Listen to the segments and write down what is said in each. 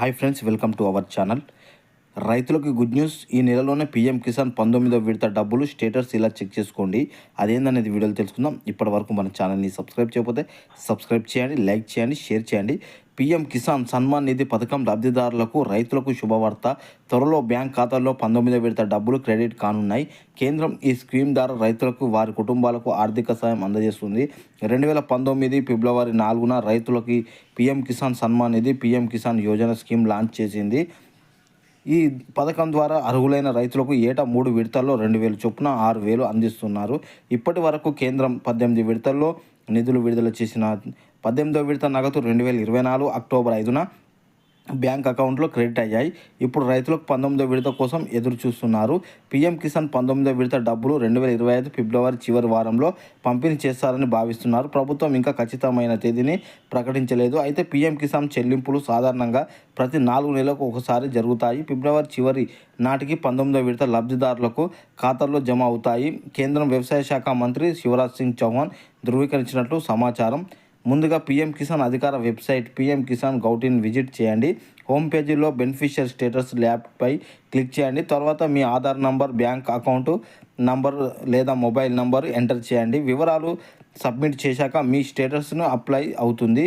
Hi friends welcome to our channel. రైతులకు good news ఈ నెలలోనే పీఎం కిసాన్ పంతొమ్మిదో విడత డబ్బులు స్టేటస్ ఇలా చెక్ చేసుకోండి. అదేందనేది వీడియోలో తెలుసుకుందాం. ఇప్పటి వరకు మన ఛానల్ని సబ్స్క్రైబ్ చేయకపోతే సబ్స్క్రైబ్ చేయండి లైక్ చేయండి షేర్ చేయండి. పీఎం కిసాన్ సన్మాన్ నిధి పథకం లబ్ధిదారులకు రైతులకు శుభవార్త. త్వరలో బ్యాంక్ ఖాతాల్లో పంతొమ్మిదో విడత డబ్బులు క్రెడిట్ కానున్నాయి. కేంద్రం ఈ స్కీమ్ ద్వారా రైతులకు వారి కుటుంబాలకు ఆర్థిక సాయం అందజేస్తుంది. రెండు వేల పంతొమ్మిది ఫిబ్రవరి నాలుగున రైతులకి PM Kisan Samman Nidhi PM Kisan Yojana scheme launch చేసింది. ఈ పథకం ద్వారా అర్హులైన రైతులకు ఏటా మూడు విడతల్లో రెండు వేలు చొప్పున ఆరు వేలు అందిస్తున్నారు. ఇప్పటి వరకు కేంద్రం పద్దెనిమిది విడతల్లో నిధులు విడుదల చేసిన పద్దెనిమిదో విడత నగదు రెండు వేల ఇరవై నాలుగు అక్టోబర్ ఐదున బ్యాంక్ అకౌంట్లో క్రెడిట్ అయ్యాయి. ఇప్పుడు రైతులకు పంతొమ్మిదో విడత కోసం ఎదురు చూస్తున్నారు పీఎం కిసాన్ పంతొమ్మిదో విడత డబ్బులు రెండు వేల ఇరవై ఐదు ఫిబ్రవరి చివరి వారంలో పంపిణీ చేస్తారని భావిస్తున్నారు. ప్రభుత్వం ఇంకా ఖచ్చితమైన తేదీని ప్రకటించలేదు. అయితే పీఎం కిసాన్ చెల్లింపులు సాధారణంగా ప్రతి నాలుగు నెలలకు ఒకసారి జరుగుతాయి. ఫిబ్రవరి చివరి నాటికి పంతొమ్మిదో విడత లబ్ధిదారులకు ఖాతాల్లో జమ అవుతాయి. కేంద్రం వ్యవసాయ శాఖ మంత్రి శివరాజ్ సింగ్ చౌహాన్ ధృవీకరించినట్లు సమాచారం ముందుగా పీఎం కిసాన్ అధికార వెబ్సైట్ పీఎం కిసాన్ గౌటిన్ విజిట్ చేయండి. హోమ్ పేజీలో బెనిఫిషియర్ స్టేటస్ ల్యాబ్పై క్లిక్ చేయండి. తర్వాత మీ Aadhaar number bank account number లేదా మొబైల్ నంబర్ ఎంటర్ చేయండి. వివరాలు సబ్మిట్ చేశాక మీ స్టేటస్ను అప్లై అవుతుంది.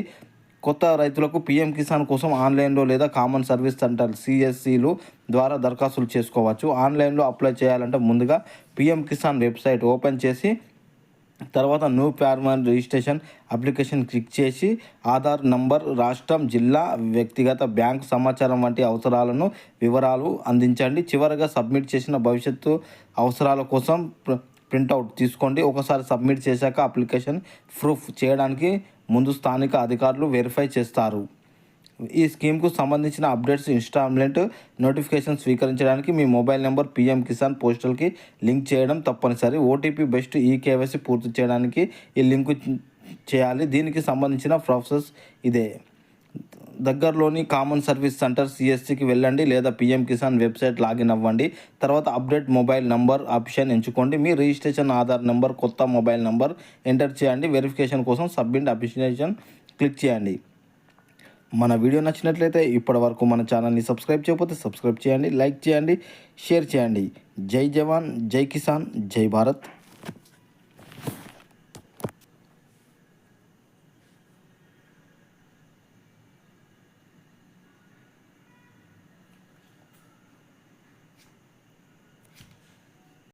కొత్త రైతులకు పీఎం కిసాన్ కోసం ఆన్లైన్లో లేదా కామన్ సర్వీస్ సెంటర్ సిఎస్సిలు ద్వారా దరఖాస్తులు చేసుకోవచ్చు. ఆన్లైన్లో అప్లై చేయాలంటే ముందుగా పీఎం కిసాన్ వెబ్సైట్ ఓపెన్ చేసి తర్వాత new farmer registration application click చేసి ఆధార్ నంబర్ రాష్ట్రం జిల్లా వ్యక్తిగత బ్యాంక్ సమాచారం వంటి అవసరాలను వివరాలు అందించండి. చివరగా సబ్మిట్ చేసిన భవిష్యత్తు అవసరాల కోసం ప్రింట్అవుట్ తీసుకోండి. ఒకసారి సబ్మిట్ చేశాక అప్లికేషన్ ప్రూఫ్ చేయడానికి ముందు స్థానిక అధికారులు వెరిఫై చేస్తారు. ఈ స్కీమ్కు సంబంధించిన అప్డేట్స్ ఇన్స్టాల్మెంట్ నోటిఫికేషన్ స్వీకరించడానికి మీ మొబైల్ నెంబర్ పిఎం కిసాన్ పోస్టల్కి లింక్ చేయడం తప్పనిసరి. ఓటీపీ బెస్ట్ ఈ కేవైసీ పూర్తి చేయడానికి ఈ లింక్ చేయాలి. దీనికి సంబంధించిన ప్రాసెస్ ఇదే. దగ్గరలోని కామన్ సర్వీస్ సెంటర్ సిఎస్సికి వెళ్ళండి లేదా పిఎం కిసాన్ వెబ్సైట్ లాగిన్ అవ్వండి. తర్వాత అప్డేట్ మొబైల్ నంబర్ ఆప్షన్ ఎంచుకోండి. మీ రిజిస్ట్రేషన్ ఆధార్ నెంబర్ కొత్త మొబైల్ నంబర్ ఎంటర్ చేయండి. వెరిఫికేషన్ కోసం సబ్మిట్ అప్లికేషన్ క్లిక్ చేయండి. మన వీడియో నచ్చినట్లయితే ఇప్పటి వరకు మన ఛానల్ని సబ్స్క్రైబ్ చేయకపోతే సబ్స్క్రైబ్ చేయండి లైక్ చేయండి షేర్ చేయండి. జై జవాన్ జై కిసాన్ జై భారత్.